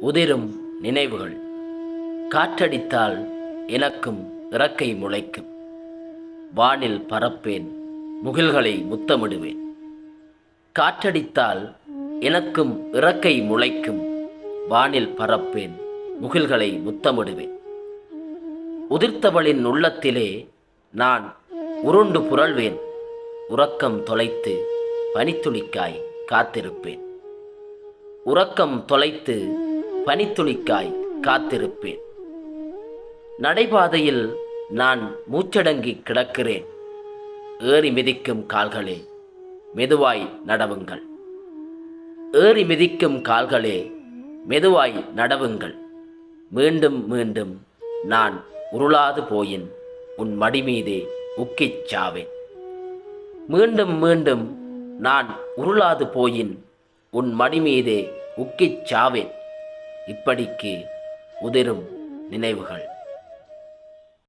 உதிரும் நினைவுகள். காற்றடித்தால் எனக்கும் இறக்கை முளைக்கும். வானில் பறப்பேன் முகில்களை முத்தமிடுவேன். காற்றடித்தால் எனக்கும் இறக்கை முளைக்கும். வானில் பறப்பேன் முகில்களை முத்தமிடுவேன். உதிர்த்தவளின் உள்ளத்திலே நான் உருண்டு புரள்வேன். உறக்கம் தொலைத்து பனித்துளிக்காய் காத்திருப்பேன். உறக்கம் தொலைத்து பனித்துளிக்காய் காத்திருப்பேன். நடைபாதையில் நான் மூச்சடங்கி கிடக்கிறேன். ஏறி மிதிக்கும் கால்களே மெதுவாய் நடவுங்கள். ஏறி மிதிக்கும் கால்களே மெதுவாய் நடவுங்கள். மீண்டும் மீண்டும் நான் உருளாது போயின் உன் மடி மீதே உக்கிச் சாவேன். மீண்டும் மீண்டும் நான் உருளாது போயின் உன் மடி மீதே உக்கிச் சாவேன். இப்படிக்கு உதிரும் நினைவுகள்.